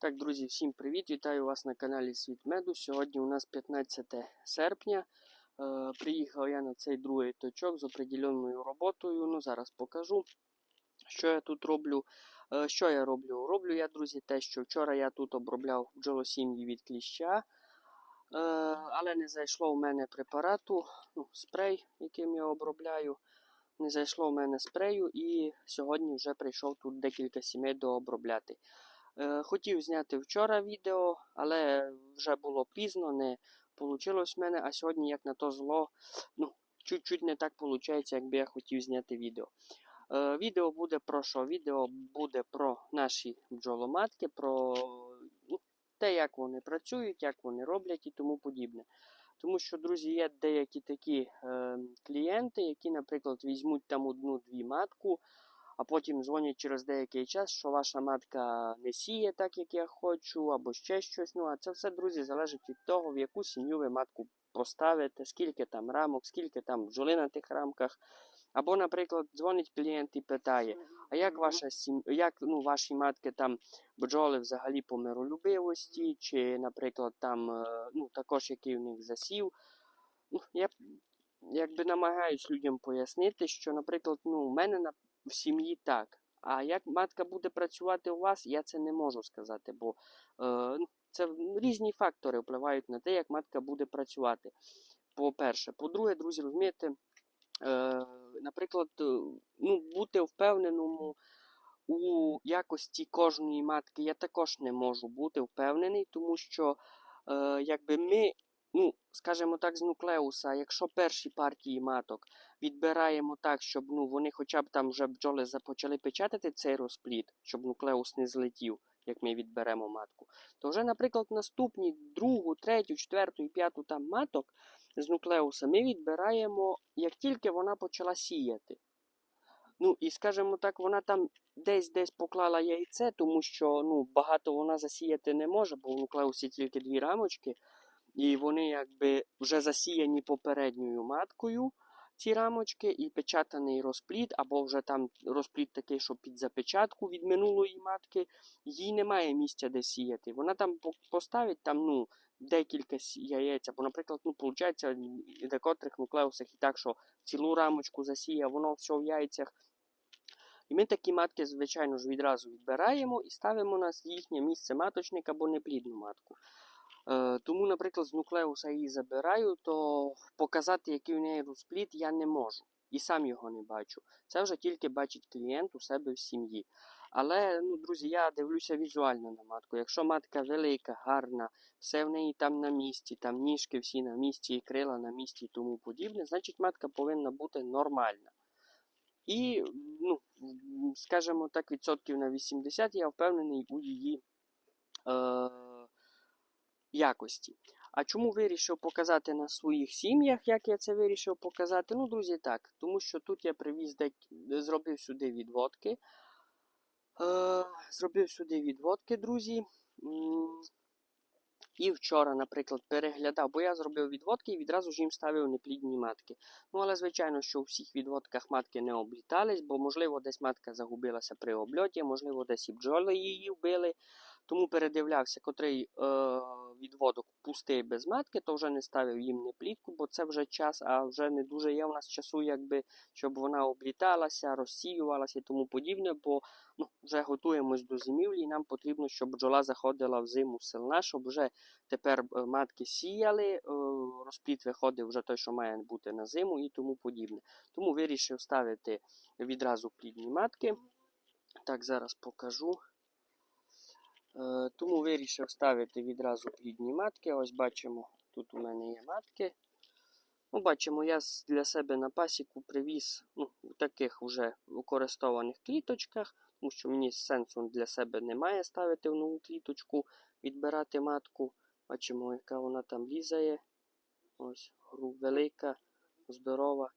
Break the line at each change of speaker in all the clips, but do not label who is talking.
Так, друзі, всім привіт! Вітаю вас на каналі Світ Меду. Сьогодні у нас 15 серпня. Е, приїхав я на цей другий точок з определеною роботою. Ну, зараз покажу, що я тут роблю. Е, що я роблю? Роблю я, друзі, те, що вчора я тут обробляв бджолосім'ї від кліща. Е, але не зайшло в мене препарату, ну, спрей, яким я обробляю. Не зайшло в мене спрею, і сьогодні вже прийшов тут декілька сімей дообробляти. Е, Хотів зняти вчора відео, але вже було пізно, не вийшло в мене. А сьогодні, як на то зло, ну, чуть-чуть не так виходить, якби я хотів зняти відео. Е, Відео буде про що? Відео буде про наші бджоломатки, про ну, те, як вони працюють, як вони роблять і тому подібне. Тому що, друзі, є деякі такі е, клієнти, які, наприклад, візьмуть там одну-дві матку, а потім дзвонять через деякий час, що ваша матка не сіє так, як я хочу, або ще щось. Ну, а це все, друзі, залежить від того, в яку сім'ю ви матку поставите, скільки там рамок, скільки там бджоли на тих рамках. Або, наприклад, дзвонить клієнт і питає, а як ваша сім... як ну, ваші матки там бджоли взагалі по миролюбивості, чи, наприклад, там е, ну, також який у них засів. Ну, я якби намагаюсь людям пояснити, що, наприклад, ну, у мене на в сім'ї так. А як матка буде працювати у вас, я це не можу сказати, бо е, ну, це різні фактори впливають на те, як матка буде працювати. По-перше, по-друге, друзі, розумієте, е, наприклад, е, ну, бути впевненому у якості кожної матки я також не можу бути впевнений, тому що е, якби ми, ну, скажімо так, з нуклеуса, якщо перші партії маток відбираємо так, щоб ну, вони хоча б там вже бджоли започали печатати цей розплід, щоб нуклеус не злетів, як ми відберемо матку, то вже, наприклад, наступні другу, третю, четверту і п'яту там маток з нуклеуса ми відбираємо, як тільки вона почала сіяти. Ну, і скажімо так, вона там десь-десь поклала яйце, тому що ну, багато вона засіяти не може, бо в нуклеусі тільки дві рамочки, і вони якби вже засіяні попередньою маткою ці рамочки, і печатаний розплід, або вже там розплід такий, що під запечатку від минулої матки, їй немає місця, де сіяти. Вона там поставить там, ну, декілька яєць, або, наприклад, ну, виходить, в декотрих нуклеусах і так, що цілу рамочку засіє, воно все в яйцях. І ми такі матки, звичайно ж, відразу відбираємо і ставимо на їхнє місце маточник або неплідну матку. Е, тому, наприклад, з нуклеуса її забираю, то показати, який у неї розплід, я не можу. І сам його не бачу. Це вже тільки бачить клієнт у себе в сім'ї. Але, ну, друзі, я дивлюся візуально на матку. Якщо матка велика, гарна, все в неї там на місці, там ніжки всі на місці, і крила на місці і тому подібне, значить матка повинна бути нормальна. І, ну, скажімо так, відсотків на 80 я впевнений у її е, якості. А чому вирішив показати на своїх сім'ях, як я це вирішив показати? Ну, друзі, так. Тому що тут я привіз дек... зробив сюди відводки. Е, зробив сюди відводки, друзі. І вчора, наприклад, переглядав, бо я зробив відводки і відразу ж їм ставив неплідні матки. Ну, але, звичайно, що у всіх відводках матки не облітались, бо, можливо, десь матка загубилася при обльоті, можливо, десь і бджоли її вбили. Тому передивлявся, котрий е, відводок пустий без матки, то вже не ставив їм неплідку, бо це вже час, а вже не дуже є у нас часу, якби, щоб вона обліталася, розсіювалася і тому подібне, бо ну, вже готуємось до зимівлі, і нам потрібно, щоб бджола заходила в зиму сильна, щоб вже тепер е, матки сіяли, е, розплід виходив вже той, що має бути на зиму і тому подібне. Тому вирішив ставити відразу плідні матки. Так, зараз покажу. Е, Тому вирішив ставити відразу плідні матки. Ось бачимо, тут у мене є матки. Ну, бачимо, я для себе на пасіку привіз ну, в таких вже використованих кліточках, тому що мені сенсу для себе немає ставити в нову кліточку, відбирати матку. Бачимо, яка вона там лізає. Ось, гру велика, здорова.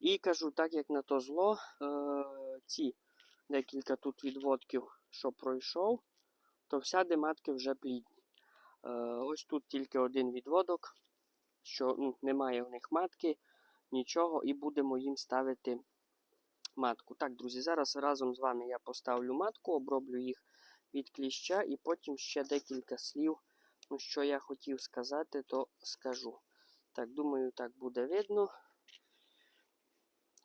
І кажу, так як на то зло, е, ці декілька тут відводків, що пройшов, то всяде матки вже плідні. Е, ось тут тільки один відводок, що ну, немає в них матки, нічого, і будемо їм ставити матку. Так, друзі, зараз разом з вами я поставлю матку, оброблю їх від кліща, і потім ще декілька слів. Ну, що я хотів сказати, то скажу. Так, думаю, так буде видно,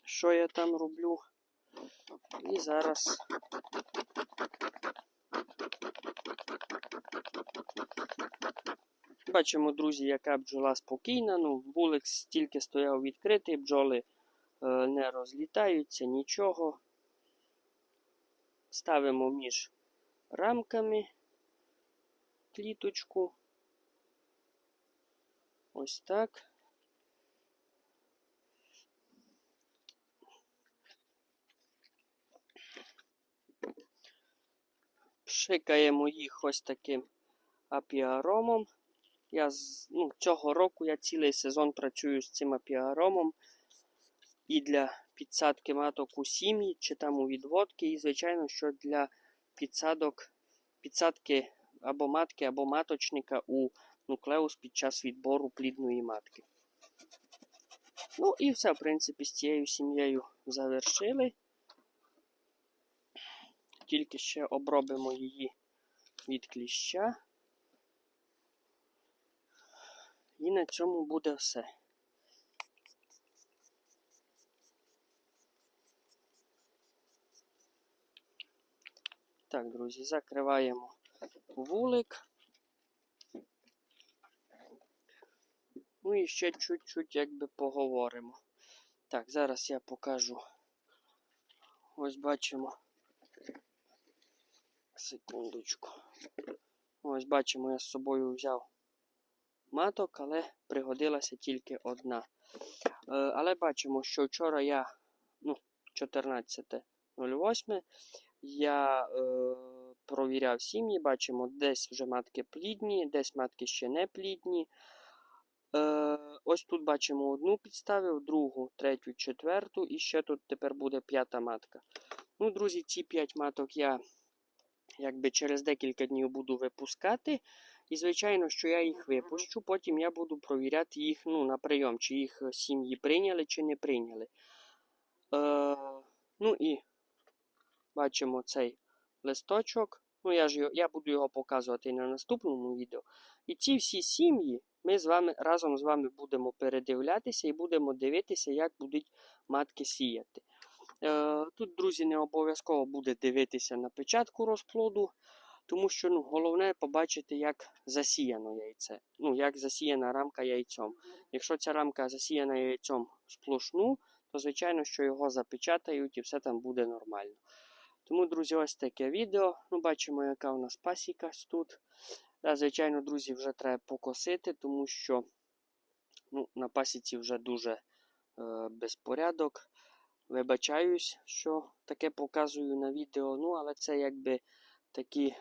що я там роблю. І зараз бачимо, друзі, яка бджола спокійна. Ну, вулик стільки стояв відкритий, бджоли е, не розлітаються, нічого. Ставимо між рамками кліточку. Ось так. Пшикаємо їх ось таким апіаромом. Я ну, Цього року я цілий сезон працюю з цим апіаромом. І для підсадки маток у сім'ї, чи там у відводки, і, звичайно, що для підсадок, підсадки або матки, або маточника у нуклеус під час відбору плідної матки. Ну і все, в принципі, з цією сім'єю завершили. Тільки ще обробимо її від кліща. І на цьому буде все. Так, друзі, закриваємо вулик. Ну і ще чуть-чуть якби поговоримо. Так, зараз я покажу. Ось бачимо. Секундочку. Ось бачимо, я з собою взяв маток, але пригодилася тільки одна. Е, але бачимо, що вчора я, ну, 14.08, я е, провіряв сім'ї, бачимо, десь вже матки плідні, десь матки ще не плідні. Е, Ось тут бачимо одну підставив, другу, третю, четверту, і ще тут тепер буде п'ята матка. Ну, друзі, ці п'ять маток я якби через декілька днів буду випускати. І, звичайно, що я їх випущу, потім я буду провіряти їх ну, на прийом, чи їх сім'ї прийняли, чи не прийняли. Е, Ну і бачимо цей листочок. Ну, я ж його, я буду його показувати на наступному відео. І ці всі сім'ї ми з вами разом з вами будемо передивлятися і будемо дивитися, як будуть матки сіяти. Е, Тут, друзі, не обов'язково буде дивитися на печатку розплоду, тому що ну, головне побачити, як засіяно яйце. Ну, як засіяна рамка яйцем. Якщо ця рамка засіяна яйцем сплошну, то звичайно, що його запечатають і все там буде нормально. Тому, друзі, ось таке відео. Ну, Бачимо, яка у нас пасіка тут. Да, Звичайно, друзі, вже треба покосити, тому що ну, на пасіці вже дуже е, безпорядок. Вибачаюсь, що таке показую на відео, ну, але це якби такі е,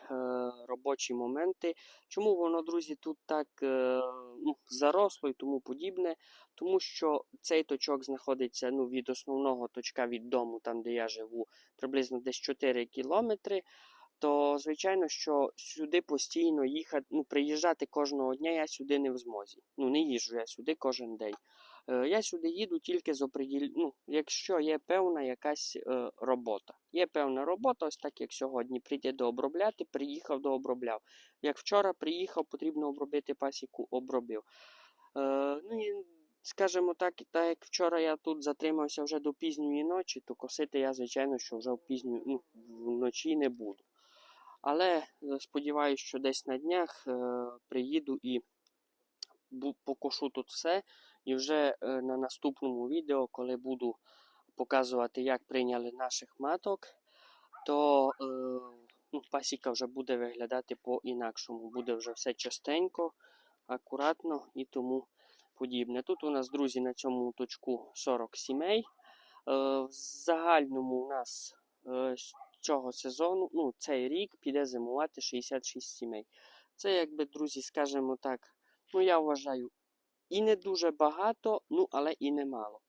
робочі моменти. Чому воно, друзі, тут так е, ну, заросло і тому подібне? Тому що цей точок знаходиться ну, від основного точка від дому, там де я живу, приблизно десь 4 кілометри. То, звичайно, що сюди постійно їхати, ну, приїжджати кожного дня я сюди не в змозі. Ну, не їжджу я сюди кожен день. Е, я сюди їду тільки з оприділ... ну, якщо є певна якась е, робота. Є певна робота, ось так як сьогодні. Прийде дообробляти, приїхав дообробляв. Як вчора приїхав, потрібно обробити пасіку, обробив. Е, ну і Скажімо так, так як вчора я тут затримався вже до пізньої ночі, то косити я, звичайно, що вже в пізню ну, вночі не буду. Але е, сподіваюся, що десь на днях е, приїду і покошу тут все. І вже е, на наступному відео, коли буду показувати, як прийняли наших маток, то е, ну, пасіка вже буде виглядати по-інакшому. Буде вже все частенько, акуратно і тому подібне. Тут у нас, друзі, на цьому точку 40 сімей. Е, в загальному у нас е, цього сезону, ну, цей рік піде зимувати 66 сімей. Це, якби, друзі, скажімо так, ну я вважаю, і не дуже багато, ну, але і не мало.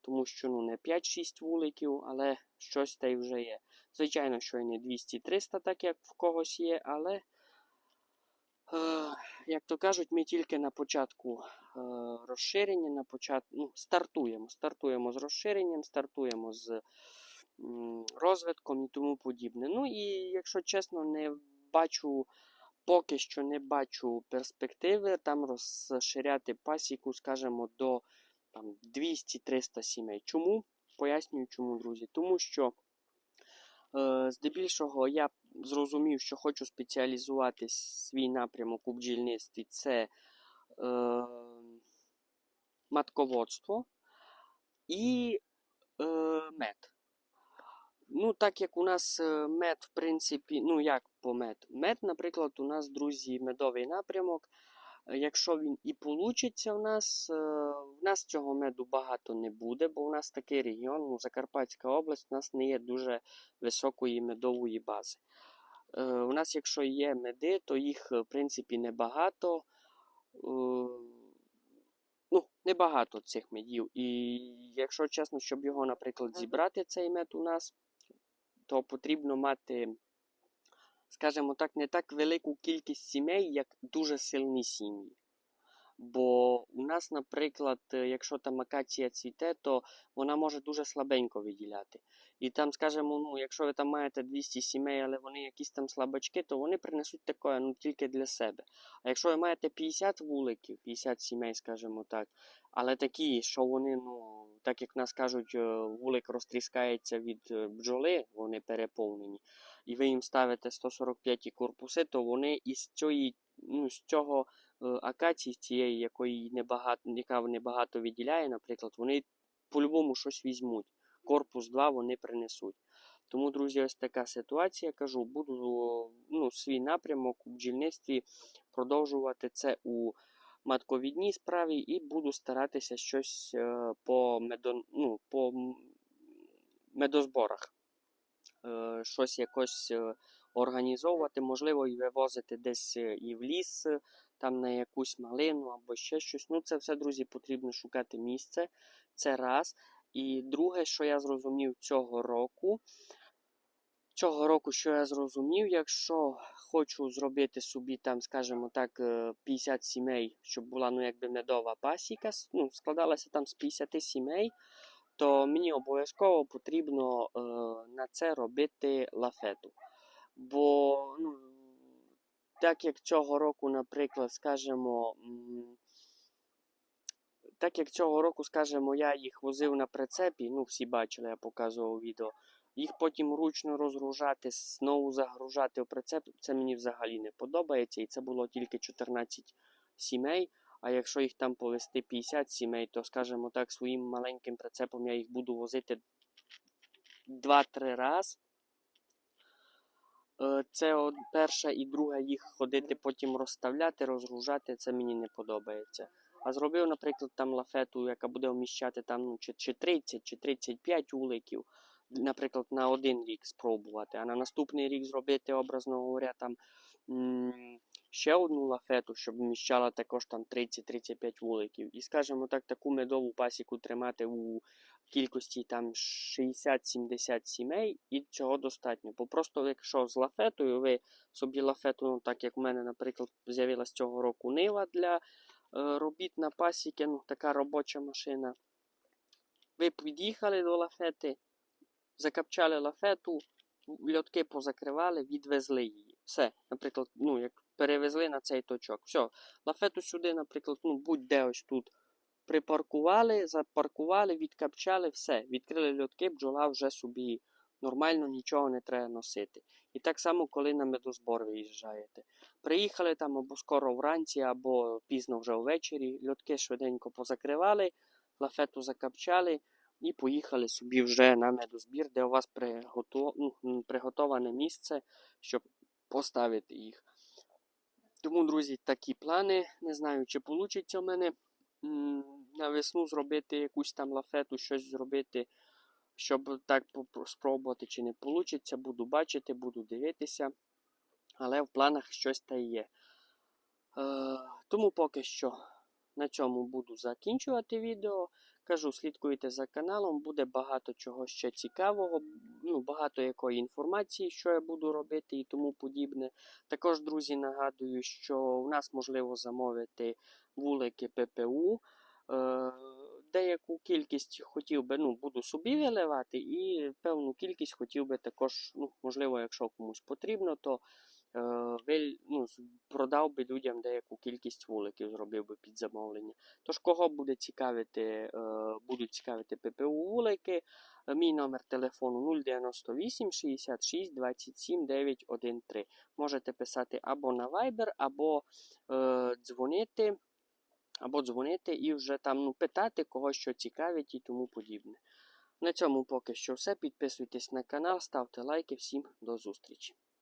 Тому що ну, не 5-6 вуликів, але щось та й вже є. Звичайно, що і не 200-300, так як в когось є, але, е, як то кажуть, ми тільки на початку е, розширення, на початку ну, стартуємо. Стартуємо з розширенням, стартуємо з м, розвитком і тому подібне. Ну і, якщо чесно, не бачу, поки що не бачу перспективи там розширяти пасіку, скажімо, до там, 200-300 сімей. Чому? Пояснюю, чому, друзі. Тому що е, здебільшого я зрозумів, що хочу спеціалізувати свій напрямок у бджільництві. Це е, матководство і е, мед. Ну, так як у нас е, мед, в принципі, ну як по мед? Мед, наприклад, у нас, друзі, медовий напрямок. Е, Якщо він і получиться в нас, е, в нас цього меду багато не буде, бо у нас такий регіон, ну, Закарпатська область, у нас не є дуже високої медової бази. У нас, якщо є меди, то їх, в принципі, небагато. Ну, небагато цих медів. І якщо чесно, щоб його, наприклад, зібрати цей мед у нас, то потрібно мати, скажімо так, не так велику кількість сімей, як дуже сильні сім'ї. Бо у нас, наприклад, е, якщо там акація цвіте, то вона може дуже слабенько виділяти. І там, скажімо, ну, якщо ви там маєте 200 сімей, але вони якісь там слабачки, то вони принесуть таке ну, тільки для себе. А якщо ви маєте 50 вуликів, 50 сімей, скажімо так, але такі, що вони, ну, так як нас кажуть, е, вулик розтріскається від е, бджоли, вони переповнені, і ви їм ставите 145 корпуси, то вони із цієї, ну, з цього акації, з цієї, якої небагато, яка небагато виділяє, наприклад, вони по-любому щось візьмуть. Корпус 2 вони принесуть. Тому, друзі, ось така ситуація. Кажу, буду ну, свій напрямок у бджільництві продовжувати це у матковідній справі і буду старатися щось е, по, медон, ну, по медозборах. Е, щось якось е, організовувати, можливо, і вивозити десь е, і в ліс, е, там на якусь малину або ще щось. Ну, це все, друзі, потрібно шукати місце. Це раз. І друге, що я зрозумів цього року. Цього року, що я зрозумів, якщо хочу зробити собі там, скажімо так, е, 50 сімей, щоб була ну, якби медова пасіка, ну, складалася там з 50 сімей, то мені обов'язково потрібно е, на це робити лафету. Бо, ну, так як цього року, наприклад, скажімо, так як цього року, скажімо, я їх возив на прицепі, ну всі бачили, я показував відео. Їх потім ручно розгружати, знову загружати в прицеп, це мені взагалі не подобається. І це було тільки 14 сімей. А якщо їх там повезти 50 сімей, то, скажімо так, своїм маленьким прицепом я їх буду возити 2-3 рази. Е, Це от перше і друге їх ходити, потім розставляти, розгружати, це мені не подобається. А зробив, наприклад, там лафету, яка буде вміщати там ну, чи, чи 30, чи 35 вуликів, наприклад, на один рік спробувати, а на наступний рік зробити, образно говоря, там ще одну лафету, щоб вміщала також там 30-35 вуликів. І, скажімо так, таку медову пасіку тримати у кількості там 60-70 сімей, і цього достатньо. Бо просто, якщо з лафетою, ви собі лафету, ну так як в мене, наприклад, з'явилась цього року нива для е, робіт на пасіки, ну така робоча машина. Ви під'їхали до лафети, закапчали лафету, льотки позакривали, відвезли її. Все, наприклад, ну, як перевезли на цей точок. Все, лафету сюди, наприклад, ну, будь-де ось тут. Припаркували, запаркували, відкапчали, все. Відкрили льотки, бджола вже собі нормально, нічого не треба носити. І так само, коли на медозбор виїжджаєте. Приїхали там або скоро вранці, або пізно вже ввечері, льотки швиденько позакривали, лафету закапчали і поїхали собі вже на медозбір, де у вас ну, приготоване місце, щоб поставити їх. Тому, друзі, такі плани. Не знаю, чи вийде в мене на весну зробити якусь там лафету, щось зробити, щоб так спробувати, чи не вийде. Буду бачити, буду дивитися. Але в планах щось та є. Е, тому поки що на цьому буду закінчувати відео. Кажу, слідкуйте за каналом, буде багато чого ще цікавого, ну, багато якої інформації, що я буду робити і тому подібне. Також, друзі, нагадую, що у нас можливо замовити вулики ППУ. Е, деяку кількість хотів би, ну, буду собі виливати, і певну кількість хотів би також, ну, можливо, якщо комусь потрібно, то е, ну, продав би людям деяку кількість вуликів, зробив би під замовлення. Тож, кого буде цікавити, е, будуть цікавити ППУ вулики, е, мій номер телефону 098 66 27 913. Можете писати або на Viber, або е, дзвонити, або дзвонити і вже там ну, питати, кого що цікавить і тому подібне. На цьому поки що все. Підписуйтесь на канал, ставте лайки. Всім до зустрічі.